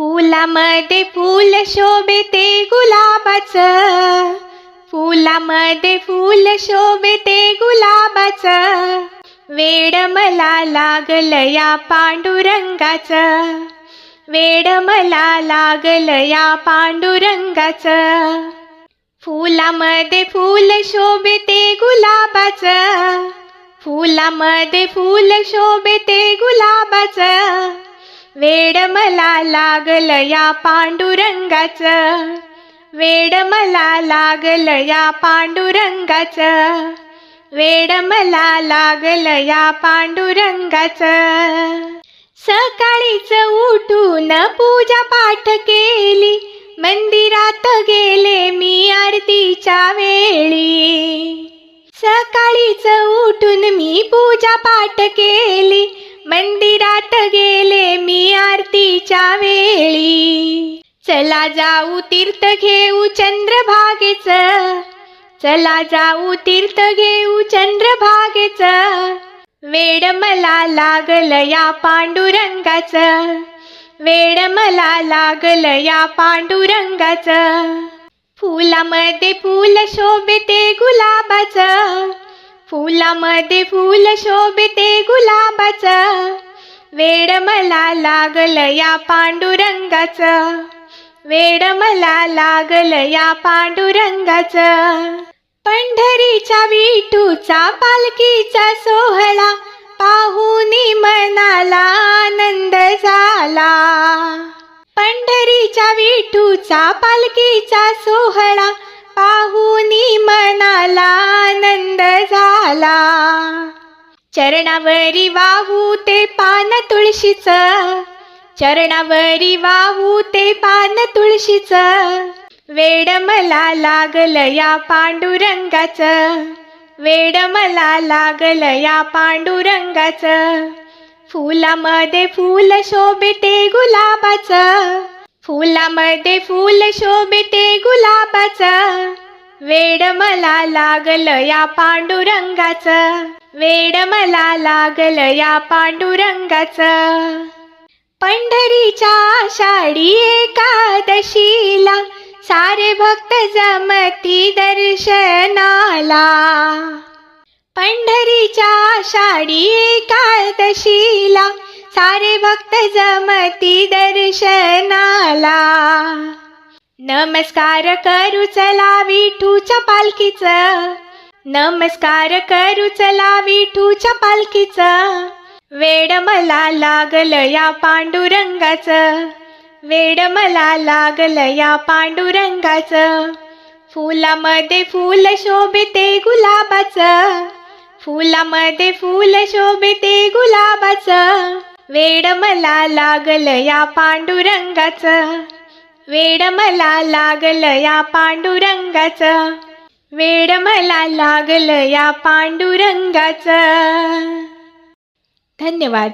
फुलामध्ये फूल शोभते गुलाबाच. फुलामध्ये फूल शोभते गुलाबाच. वेड मला लागल या पांडुरंगाच. वेड मला लागल या पांडुरंगाच. फुलामध्ये फूल शोभते गुलाबाच. फुलामध्ये फूल शोभते गुलाबाच. वेड मला लागल या पांडुरंगाच. वेड मला लागल या पांडुरंगाच. वेड मला लागल या पांडुरंगाच. सकाळीच उठून पूजा पाठ केली. मंदिरात गेले मी आरतीच्या वेळी. सकाळीच उठून मी पूजा पाठ केली. मंदिरात गेले मी आरतीच्या वेळी. चला जाऊ तीर्थ घेऊ चंद्रभागेच. चला जाऊ तीर्थ घेऊ चंद्रभागेच. वेड मला लागल या पांडुरंगाच. वेड मला लागल या पांडुरंगाच. फुलामध्ये फुल शोभते गुलाबाचं. फुलामध्ये फूल शोभते गुलाबाच. वेड मला लागल या पांडुरंगाच. वेड मला लागल या पांडुरंगाच. पंढरीच्या विठूचा पालखीचा सोहळा पाहुनी मनाला आनंद झाला. पंढरीच्या विठूचा पालखीचा सोहळा पाहुनी मना झाला. चरणावरी वाहू ते पान तुळशीच. चरणावरी वाहू ते पान तुळशीच. वेड मला लागल या पांडुरंगाच. वेड मला लागल या पांडुरंगाच. फुलामध्ये फूल शोभते गुलाबाच. फुलामध्ये फूल शोभते गुलाबाच. वेड मला लागल या पांडुरंगाच. वेड मला लागल या पांडुरंगाच. पंढरीच्या आषाढी एकादशीला सारे भक्त जमती दर्शनाला. पंढरीच्या आषाढी एकादशीला सारे भक्त जमती दर्शनाला. नमस्कार करू चला विठूच्या पालखीच. नमस्कार करू चला विठूच्या पालखीच. वेड मला लागल या पांडुरंगाच. वेड मला लागल या पांडुरंगाच. फुलामध्ये फूल शोभते गुलाबाच. फुलामध्ये फूल शोभते गुलाबाच. वेड मला लागल या पांडुरंगाच. वेड मला लागल या पांडुरंगाच. वेड मला लागल या पांडुरंगाच. धन्यवाद.